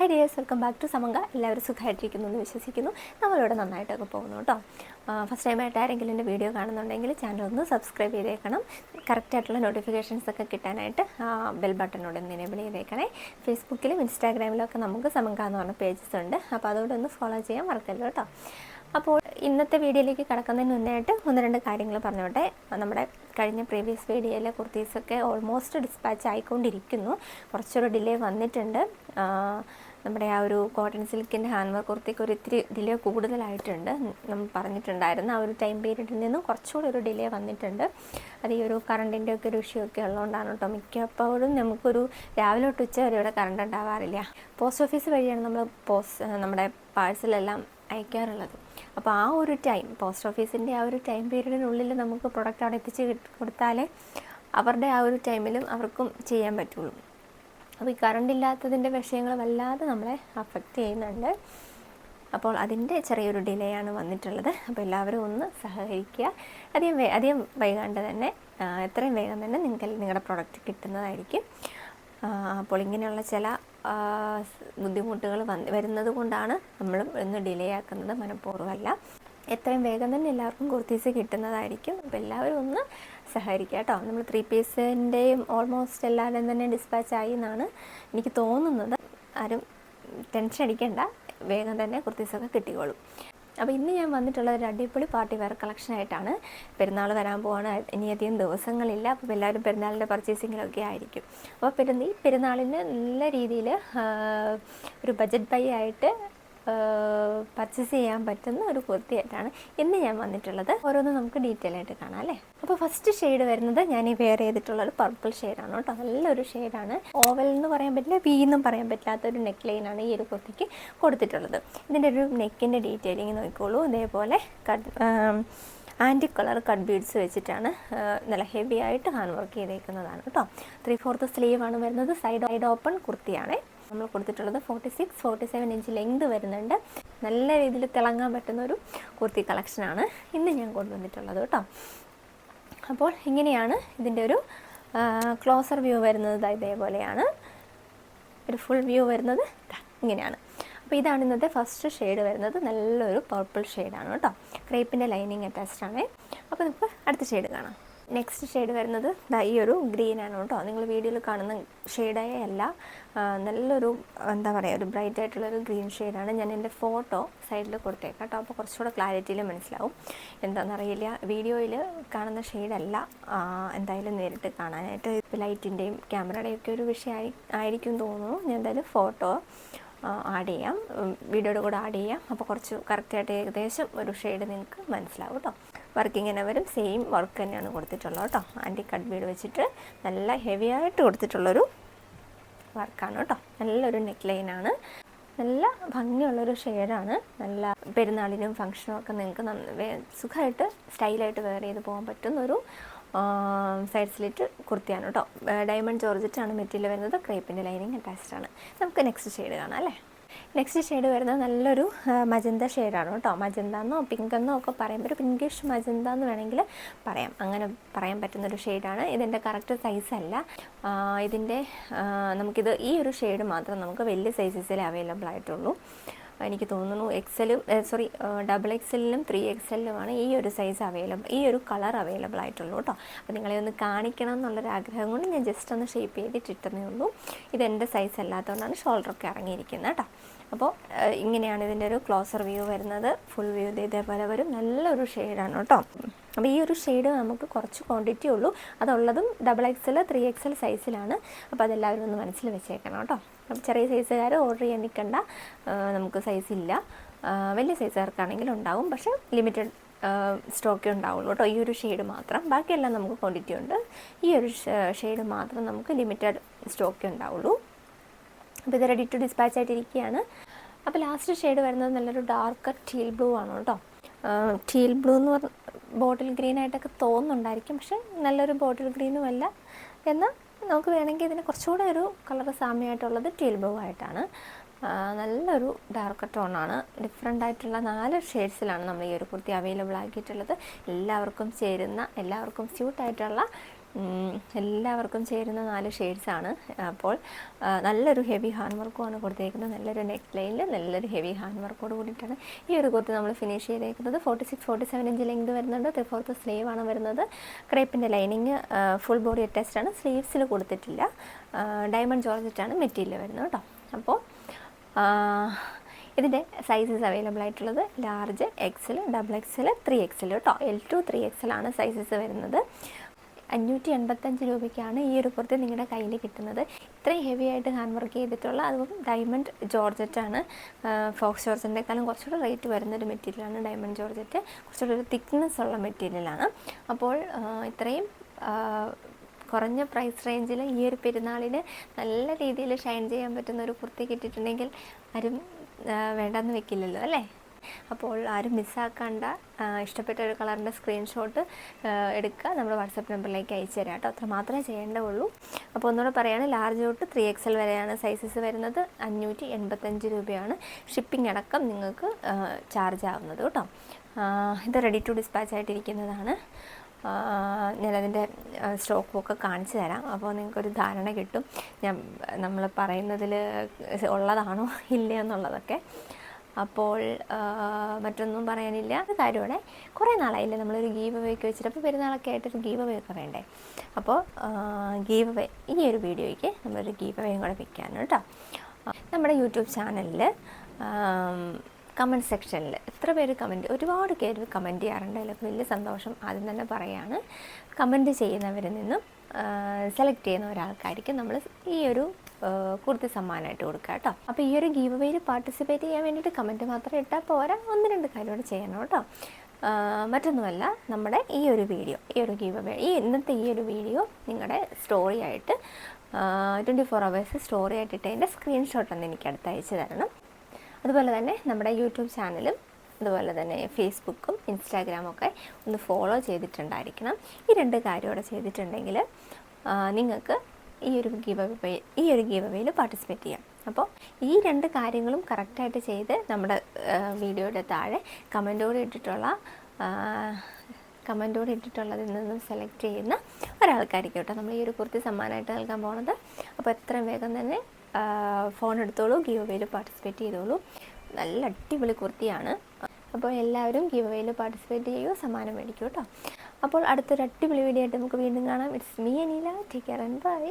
Hi dears welcome back to സമങ്ക എല്ലാവരും സുഖമായിട്ടിരിക്കുന്നു എന്ന് വിശ്വസിക്കുന്നു. നമ്മളിവിടെ നന്നായിട്ടൊക്കെ പോകുന്നു കേട്ടോ. ഫസ്റ്റ് ടൈമായിട്ട് ആരെങ്കിലും എന്റെ വീഡിയോ കാണുന്നുണ്ടെങ്കിൽ ചാനൽ ഒന്ന് സബ്സ്ക്രൈബ് ചെയ്തേക്കണം. കറക്റ്റായിട്ടുള്ള നോട്ടിഫിക്കേഷൻസ് ഒക്കെ കിട്ടാനായിട്ട് ബെൽ ബട്ടനോട് ഒന്ന് എനേബിൾ ചെയ്തേക്കണേ. ഫേസ്ബുക്കിലും ഇൻസ്റ്റാഗ്രാമിലും ഒക്കെ നമുക്ക് സമങ്ക എന്ന് പറഞ്ഞ പേജസ് ഉണ്ട്. അപ്പോൾ അതുകൊണ്ട് ഒന്ന് ഫോളോ ചെയ്യാൻ മറക്കല്ലോ കേട്ടോ. അപ്പോൾ ഇന്നത്തെ വീഡിയോയിലേക്ക് കിടക്കുന്നതിന് മുന്നായിട്ട് ഒന്ന് രണ്ട് കാര്യങ്ങൾ പറഞ്ഞോട്ടെ. നമ്മുടെ കഴിഞ്ഞ പ്രീവിയസ് വീഡിയോയിലെ കുർത്തീസൊക്കെ ഓൾമോസ്റ്റ് ഡിസ്പാച്ച് ആയിക്കൊണ്ടിരിക്കുന്നു. കുറച്ചൊരു ഡിലേ വന്നിട്ടുണ്ട്. നമ്മുടെ ആ ഒരു കോട്ടൺ സിൽക്കിന്റെ ഹാൻഡ് വർക്ക് കുർത്തിക്ക് ഒരു ഇത്തിരി ഡിലേ കൂടുതലായിട്ടുണ്ട്. നമ്മൾ പറഞ്ഞിട്ടുണ്ടായിരുന്നു. ആ ഒരു ടൈം പീരീഡിൽ നിന്നും കുറച്ചുകൂടി ഒരു ഡിലേ വന്നിട്ടുണ്ട്. അത് ഈ ഒരു കറണ്ടിന്റെ ഒക്കെ ഒരു ഇഷ്യൂ ഒക്കെ ഉള്ളതുകൊണ്ടാണ് കേട്ടോ. മിക്കപ്പോഴും നമുക്കൊരു രാവിലെ തൊട്ട് ഉച്ച വരെ ഇവിടെ കറണ്ട് ഉണ്ടാവാറില്ല. പോസ്റ്റ് ഓഫീസ് വഴിയാണ് നമ്മൾ പോസ്റ്റ് നമ്മുടെ പാഴ്സലെല്ലാം അയക്കാറുള്ളത്. അപ്പോൾ ആ ഒരു ടൈം പോസ്റ്റ് ഓഫീസിന്റെ ആ ഒരു ടൈം പീരീഡിനുള്ളിൽ നമുക്ക് പ്രൊഡക്റ്റ് അവിടെ എത്തിച്ച് കൊടുത്താലേ അവരുടെ ആ ഒരു ടൈമിലും അവർക്കും ചെയ്യാൻ പറ്റുള്ളൂ. അപ്പോൾ ഈ കറണ്ട് ഇല്ലാത്തതിന്റെ വിഷയങ്ങൾ വല്ലാതെ നമ്മളെ അഫക്റ്റ് ചെയ്യുന്നുണ്ട്. അപ്പോൾ അതിന്റെ ചെറിയൊരു ഡിലേ ആണ് വന്നിട്ടുള്ളത്. അപ്പോൾ എല്ലാവരും ഒന്ന് സഹകരിക്കുക. അധികം വേ അധികം വൈകാണ്ട് തന്നെ എത്രയും വേഗം തന്നെ നിങ്ങൾക്ക് നിങ്ങളുടെ പ്രൊഡക്റ്റ് കിട്ടുന്നതായിരിക്കും. അപ്പോൾ ഇങ്ങനെയുള്ള ചില ബുദ്ധിമുട്ടുകൾ വന്ന് വരുന്നത് കൊണ്ടാണ് നമ്മൾ ഒന്ന് ഡിലേ ആക്കുന്നത് മനഃപൂർവമല്ല. എത്രയും വേഗം തന്നെ എല്ലാവർക്കും കുർത്തീസ് കിട്ടുന്നതായിരിക്കും. അപ്പോൾ എല്ലാവരും ഒന്ന് സഹകരിക്കുക കേട്ടോ. നമ്മൾ ത്രീ പീസിന്റെയും ഓൾമോസ്റ്റ് എല്ലാവരും തന്നെ ഡിസ്പാച്ച് ആയി എന്നാണ് എനിക്ക് തോന്നുന്നത്. ആരും ടെൻഷൻ അടിക്കേണ്ട. വേഗം തന്നെ കുർത്തീസൊക്കെ കിട്ടിക്കോളും. അപ്പോൾ ഇന്ന് ഞാൻ വന്നിട്ടുള്ളത് ഒരു അടിപൊളി പാർട്ടി വെയർ കളക്ഷൻ ആയിട്ടാണ്. പെരുന്നാൾ വരാൻ പോവാണ്. ഇനിയധികം ദിവസങ്ങളില്ല. അപ്പോൾ എല്ലാവരും പെരുന്നാളിന്റെ പർച്ചേസിങ്ങിലൊക്കെ ആയിരിക്കും. അപ്പോൾ പെരുന്ന ഈ പെരുന്നാളിന് നല്ല രീതിയിൽ ഒരു ബജറ്റ് ബൈ ആയിട്ട് പർച്ചേസ് ചെയ്യാൻ പറ്റുന്ന ഒരു കുർത്തിയായിട്ടാണ് ഇന്ന് ഞാൻ വന്നിട്ടുള്ളത്. ഓരോന്നും നമുക്ക് ഡീറ്റെയിൽ ആയിട്ട് കാണാം അല്ലേ? അപ്പോൾ ഫസ്റ്റ് ഷെയ്ഡ് വരുന്നത് ഞാൻ ഈ വെയർ ചെയ്തിട്ടുള്ള ഒരു പർപ്പിൾ ഷെയ്ഡാണ് കേട്ടോ. നല്ലൊരു ഷെയ്ഡാണ് ഓവൽ എന്ന് പറയാൻ പറ്റില്ല വി എന്നും പറയാൻ പറ്റാത്ത ഒരു നെക്ക് ലൈനാണ് ഈ ഒരു കുർത്തിക്ക് കൊടുത്തിട്ടുള്ളത്. ഇതിന്റെ ഒരു നെക്കിന്റെ ഡീറ്റെയിലിങ് നോക്കിക്കോളൂ. ഇതേപോലെ cut and colour cut beads വെച്ചിട്ടാണ് നല്ല ഹെവി ആയിട്ട് ഹാൻഡ് വർക്ക് ചെയ്തേക്കുന്നതാണ് കേട്ടോ. ത്രീ ഫോർത്ത് സ്ലീവ് ആണ് വരുന്നത്. സൈഡ് സൈഡ് ഓപ്പൺ കുർത്തിയാണ്. നമ്മൾ കൊടുത്തിട്ടുള്ളത് forty six forty seven inch length വരുന്നുണ്ട്. നല്ല രീതിയിൽ തിളങ്ങാൻ പറ്റുന്ന ഒരു കുർത്തി കളക്ഷനാണ് ഇന്ന് ഞാൻ കൊണ്ടുവന്നിട്ടുള്ളത് കേട്ടോ. അപ്പോൾ ഇങ്ങനെയാണ് ഇതിന്റെ ഒരു ക്ലോസർ വ്യൂ വരുന്നത്. ഇതേപോലെയാണ്. ഒരു ഫുൾ വ്യൂ വരുന്നത്. ഇങ്ങനെയാണ്. അപ്പോൾ ഇതാണ് ഇന്നത്തെ ഫസ്റ്റ് ഷെയ്ഡ് വരുന്നത്. നല്ലൊരു പർപ്പിൾ ഷെയ്ഡാണ് കേട്ടോ. ക്രേപ്പിന്റെ ലൈനിങ് അറ്റാച്ച്ഡ് ആണ്. അപ്പോൾ നമുക്ക് അടുത്ത ഷെയ്ഡ് കാണാം. നെക്സ്റ്റ് ഷെയ്ഡ് വരുന്നത് ദാ ഈ ഒരു ഗ്രീനാണ് കേട്ടോ. നിങ്ങൾ വീഡിയോയിൽ കാണുന്ന ഷെയ്ഡായ അല്ല നല്ലൊരു എന്താ പറയുക ഒരു ബ്രൈറ്റ് ആയിട്ടുള്ളൊരു ഗ്രീൻ ഷെയ്ഡാണ് ഞാൻ എന്റെ ഫോട്ടോ സൈഡിൽ കൊടുത്തേക്കാം കേട്ടോ. അപ്പോൾ കുറച്ചുകൂടെ ക്ലാരിറ്റിയിൽ മനസ്സിലാവും. എന്താണെന്നറിയില്ല വീഡിയോയിൽ കാണുന്ന ഷെയ്ഡല്ല എന്തായാലും നേരിട്ട് കാണാനായിട്ട് ലൈറ്റിന്റെയും ക്യാമറയുടെയും ഒക്കെ ഒരു വിഷയമായി ആയിരിക്കും തോന്നുന്നു. ഞാൻ എന്തായാലും ഫോട്ടോ ആഡ് ചെയ്യാം. വീഡിയോയുടെ കൂടെ ആഡ് ചെയ്യാം. അപ്പോൾ കുറച്ച് കറക്റ്റായിട്ട് ഏകദേശം ഒരു ഷെയ്ഡ് നിങ്ങൾക്ക് മനസ്സിലാവും കേട്ടോ. വർക്ക് ഇങ്ങനെ വരും സെയിം വർക്ക് തന്നെയാണ് കൊടുത്തിട്ടുള്ളത് കേട്ടോ. ആന്റി കട്ട് ബീഡ് വെച്ചിട്ട് നല്ല ഹെവി ആയിട്ട് കൊടുത്തിട്ടുള്ളൊരു വർക്കാണ് കേട്ടോ. നല്ലൊരു നെക്ക് ലൈനാണ് നല്ല ഭംഗിയുള്ളൊരു ഷെയ്ഡാണ് നല്ല പെരുന്നാളിനും ഫംഗ്ഷനും ഒക്കെ നിങ്ങൾക്ക് സുഖമായിട്ട് സ്റ്റൈലായിട്ട് വെയർ ചെയ്ത് പോകാൻ പറ്റുന്നൊരു സൈഡ് സ്ലിറ്റ് കുർത്തിയാണ് കേട്ടോ. ഡയമണ്ട് ജോർജറ്റാണ് മെറ്റീരിയൽ വരുന്നത്. ക്രേപ്പിന്റെ ലൈനിങ് അറ്റാച്ച്ഡ് ആണ്. നമുക്ക് നെക്സ്റ്റ് ഷെയ്ഡ് കാണാം അല്ലേ? നെക്സ്റ്റ് ഷെയ്ഡ് വരുന്നത് നല്ലൊരു മജന്ത ഷെയ്ഡാണ് കേട്ടോ മജന്ത എന്നോ പിങ്ക് എന്നോ ഒക്കെ പറയാം ഒരു പിങ്കിഷ് മജന്ത എന്ന് വേണമെങ്കിൽ പറയാം. അങ്ങനെ പറയാൻ പറ്റുന്നൊരു ഷെയ്ഡാണ് ഇതിന്റെ കറക്റ്റ് സൈസ് അല്ല. ആ, ഇതിന്റെ നമുക്കിത് ഈ ഒരു ഷെയ്ഡ് മാത്രം നമുക്ക് വലിയ സൈസസിൽ അവൈലബിൾ ആയിട്ടുള്ളൂ. എനിക്ക് തോന്നുന്നു എക്സലും സോറി ഡബിൾ എക്സലിലും ത്രീ എക്സലിലുമാണ് ഈ ഒരു സൈസ് അവൈലബിൾ ഈ ഒരു കളർ അവൈലബിൾ ആയിട്ടുള്ളൂ കേട്ടോ അപ്പോൾ നിങ്ങളെ ഒന്ന് കാണിക്കണം എന്നുള്ളൊരു ആഗ്രഹം കൊണ്ട് ഞാൻ ജസ്റ്റ് ഒന്ന് ഷേപ്പ് ചെയ്തിട്ടിട്ടേ ഉള്ളൂ. ഇത് എന്റെ സൈസ് അല്ലാത്തതുകൊണ്ടാണ് ഷോൾഡറൊക്കെ ഇറങ്ങിയിരിക്കുന്നത് കേട്ടോ അപ്പോൾ ഇങ്ങനെയാണ് ഇതിന്റെ ഒരു ക്ലോസർ വ്യൂ വരുന്നത്. ഫുൾ വ്യൂ ഇതേപോലെ വരും. നല്ലൊരു ഷെയ്ഡാണ് കേട്ടോ. അപ്പോൾ ഈ ഒരു ഷെയ്ഡ് നമുക്ക് കുറച്ച് ക്വാണ്ടിറ്റി ഉള്ളൂ. അതുള്ളതും ഡബിൾ എക്സൽ ത്രീ എക്സൽ സൈസിലാണ് അപ്പോൾ അതെല്ലാവരും ഒന്ന് മനസ്സിൽ വെച്ചേക്കണം കേട്ടോ. അപ്പോൾ ചെറിയ സൈസുകാർ ഓർഡർ ചെയ്യാൻ നിൽക്കണ്ട. നമുക്ക് സൈസ് ഇല്ല. വലിയ സൈസുകാർക്കാണെങ്കിൽ ഉണ്ടാവും. പക്ഷേ ലിമിറ്റഡ് സ്റ്റോക്കേ ഉണ്ടാവുള്ളൂ കേട്ടോ. ഈ ഒരു ഷെയ്ഡ് മാത്രം. ബാക്കിയെല്ലാം നമുക്ക് ക്വാണ്ടിറ്റി ഉണ്ട്. ഈ ഒരു ഷെയ്ഡ് മാത്രം നമുക്ക് ലിമിറ്റഡ് സ്റ്റോക്കേ ഉണ്ടാവുള്ളൂ. അപ്പോൾ ഇത് റെഡി ടു ഡിസ്പാച്ച് ആയിട്ടിരിക്കുകയാണ്. അപ്പോൾ ലാസ്റ്റ് ഷെയ്ഡ് വരുന്നത് നല്ലൊരു ഡാർക്ക് ടീൽ ബ്ലൂ ആണ് കേട്ടോ. ടീൽ ബ്ലൂ എന്ന് പറഞ്ഞ ബോട്ടിൽ ഗ്രീൻ ആയിട്ടൊക്കെ തോന്നുന്നുണ്ടായിരിക്കും. പക്ഷെ നല്ലൊരു ബോട്ടിൽ ഗ്രീനും അല്ല. എന്നാൽ നമുക്ക് വേണമെങ്കിൽ ഇതിന് കുറച്ചുകൂടെ ഒരു കളർ സാമ്യമായിട്ടുള്ളത് ടീൽ ബ്ലൂ ആയിട്ടാണ്. നല്ലൊരു ഡാർക്ക് ടോണാണ് ഡിഫറെന്റ് ആയിട്ടുള്ള നാല് ഷെയ്ഡ്സിലാണ് നമ്മൾ ഈ ഒരു കുർത്തി അവൈലബിൾ ആക്കിയിട്ടുള്ളത്. എല്ലാവർക്കും ചേരുന്ന എല്ലാവർക്കും സ്യൂട്ടായിട്ടുള്ള എല്ലാവർക്കും ചേരുന്ന നാല് ഷെയ്ഡ്സാണ് അപ്പോൾ നല്ലൊരു ഹെവി ഹാൻഡ് വർക്കുമാണ് കൊടുത്തേക്കുന്നത്. നല്ലൊരു നെക്ക് ലൈനിൽ നല്ലൊരു ഹെവി ഹാൻഡ് വർക്കോട് കൂടിയിട്ടാണ് ഈ ഒരു കുർത്തി നമ്മൾ ഫിനിഷ് ചെയ്തേക്കുന്നത്. Forty six forty seven inch length വരുന്നുണ്ട്. ത്രീ ഫോർത്ത് സ്ലീവ് ആണ് വരുന്നത്. ക്രേപ്പിന്റെ ലൈനിങ് ഫുൾ ബോഡി അറ്റാച്ച്ഡ് ആണ്. സ്ലീവ്സിൽ കൊടുത്തിട്ടില്ല. ഡയമണ്ട് ജോർജറ്റാണ് മെറ്റീരിയൽ വരുന്നത് കേട്ടോ. അപ്പോൾ ഇതിന്റെ സൈസസ് അവൈലബിൾ ആയിട്ടുള്ളത് large XL double XL three XL കേട്ടോ. എൽ ടു ത്രീ എക്സൽ ആണ് സൈസസ് വരുന്നത്. അഞ്ഞൂറ്റി എൺപത്തഞ്ച് രൂപയ്ക്കാണ് ഈ ഒരു കുർത്തി നിങ്ങളുടെ കയ്യിൽ കിട്ടുന്നത്. ഇത്രയും ഹെവി ആയിട്ട് ഹാൻഡ് വർക്ക് ചെയ്തിട്ടുള്ള അതും ഡയമണ്ട് ജോർജറ്റാണ് ഫോക്സ് ജോർജറ്റിനേക്കാളും കുറച്ചുകൂടെ റേറ്റ് വരുന്നൊരു മെറ്റീരിയലാണ് ഡയമണ്ട് ജോർജറ്റ് കുറച്ചുകൂടെ ഒരു തിക്നെസ് ഉള്ള മെറ്റീരിയലാണ് അപ്പോൾ ഇത്രയും കുറഞ്ഞ പ്രൈസ് റേഞ്ചിൽ ഈ ഒരു പെരുന്നാളിന് നല്ല രീതിയിൽ ഷൈൻ ചെയ്യാൻ പറ്റുന്ന ഒരു കുർത്തി കിട്ടിയിട്ടുണ്ടെങ്കിൽ ആരും വേണ്ടെന്ന് വെക്കില്ലല്ലോ അല്ലേ? അപ്പോൾ ആരും മിസ്സാക്കണ്ട. ഇഷ്ടപ്പെട്ട ഒരു കളറിന്റെ സ്ക്രീൻഷോട്ട് എടുക്കുക. നമ്മുടെ വാട്സപ്പ് നമ്പറിലേക്ക് അയച്ചു തരാം കേട്ടോ. അത്ര മാത്രമേ ചെയ്യേണ്ടതുള്ളൂ അപ്പോൾ ഒന്നുകൂടെ പറയുകയാണ് ലാർജ് തൊട്ട് ത്രീ എക്സൽ വരെയാണ് സൈസസ് വരുന്നത്. അഞ്ഞൂറ്റി എൺപത്തഞ്ച് രൂപയാണ് ഷിപ്പിംഗ് അടക്കം നിങ്ങൾക്ക് ചാർജ് ആവുന്നത് കേട്ടോ. ഇത് റെഡി ടു ഡിസ്പാച്ച് ആയിട്ടിരിക്കുന്നതാണ്. ഞാനതിന്റെ സ്റ്റോക്ക് ബുക്ക് കാണിച്ചു തരാം. അപ്പോൾ നിങ്ങൾക്കൊരു ധാരണ കിട്ടും. ഞാൻ നമ്മൾ പറയുന്നതിൽ ഉള്ളതാണോ ഇല്ലയോ എന്നുള്ളതൊക്കെ. അപ്പോൾ മറ്റൊന്നും പറയാനില്ല. കാര്യമാണ് കുറേ നാളായില്ലേ നമ്മളൊരു ഗീവ് വേക്ക് വെച്ചിട്ട്. അപ്പോൾ പെരുന്നാളൊക്കെ ആയിട്ടൊരു ഗീവ് അവേ ഒക്കെ വേണ്ടേ? അപ്പോൾ ഗീവ് വേ ഈ ഒരു വീഡിയോയ്ക്ക് നമ്മളൊരു ഗീവ് വേയും കൂടെ വെക്കാനും കേട്ടോ. നമ്മുടെ യൂട്യൂബ് ചാനലിൽ കമന്റ് സെക്ഷനിൽ എത്ര പേര് കമന്റ് ഒരുപാട് പേര് കമന്റ് ചെയ്യാറുണ്ട്. അതിലൊക്കെ വലിയ സന്തോഷം ആദ്യം തന്നെ പറയാണ്. കമന്റ് ചെയ്യുന്നവരിൽ നിന്നും സെലക്ട് ചെയ്യുന്ന ഒരാൾക്കായിരിക്കും നമ്മൾ ഈ ഒരു കുർത്തി സമ്മാനമായിട്ട് കൊടുക്കുക കേട്ടോ. അപ്പോൾ ഈ ഒരു ഗീവ് വേയിൽ പാർട്ടിസിപ്പേറ്റ് ചെയ്യാൻ വേണ്ടിയിട്ട് കമന്റ് മാത്രം ഇട്ടാൽ പോരാ. ഒന്ന് രണ്ട് കാര്യം കൂടെ ചെയ്യണം കേട്ടോ. മറ്റൊന്നുമല്ല നമ്മുടെ ഈ ഒരു വീഡിയോ ഈ ഒരു ഗീവ് വേ ഈ ഇന്നത്തെ ഈ ഒരു വീഡിയോ നിങ്ങളുടെ സ്റ്റോറി ആയിട്ട് ട്വന്റി ഫോർ അവേഴ്സ് സ്റ്റോറി ആയിട്ട് ഇട്ടതിന്റെ സ്ക്രീൻഷോട്ട് ഒന്ന് എനിക്ക് അടുത്ത് അയച്ചു തരണം. അതുപോലെ തന്നെ നമ്മുടെ യൂട്യൂബ് ചാനലും അതുപോലെ തന്നെ ഫേസ്ബുക്കും ഇൻസ്റ്റാഗ്രാമും ഒക്കെ ഒന്ന് ഫോളോ ചെയ്തിട്ടുണ്ടായിരിക്കണം. ഈ രണ്ട് കാര്യം കൂടെ ചെയ്തിട്ടുണ്ടെങ്കിൽ നിങ്ങൾക്ക് ഈ ഒരു ഗീവ് ഈ ഒരു ഗീവ് പാർട്ടിസിപ്പേറ്റ് ചെയ്യാം. അപ്പോൾ ഈ രണ്ട് കാര്യങ്ങളും കറക്റ്റായിട്ട് ചെയ്ത് നമ്മുടെ വീഡിയോയുടെ താഴെ കമന്റോട് ഇട്ടിട്ടുള്ള കമന്റോട് ഇട്ടിട്ടുള്ളതിൽ നിന്നും സെലക്ട് ചെയ്യുന്ന ഒരാൾക്കായിരിക്കും കേട്ടോ നമ്മൾ ഈ ഒരു കുർത്തി സമ്മാനമായിട്ട് നൽകാൻ പോകുന്നത് അപ്പോൾ എത്രയും വേഗം തന്നെ ഫോൺ എടുത്തോളൂ ഗീവ് അവയിൽ പാർട്ടിസിപ്പേറ്റ് ചെയ്തോളൂ. നല്ല അടിപൊളി കുർത്തിയാണ്. അപ്പോൾ എല്ലാവരും ഗീവ് അവയിൽ പാർട്ടിസിപ്പേറ്റ് ചെയ്യൂ സമ്മാനം മേടിക്കൂ കേട്ടോ. അപ്പോൾ അടുത്തൊരു അടിപൊളി വീഡിയോ ആയിട്ട് നമുക്ക് വീണ്ടും കാണാം. It's me Aneela take care and bye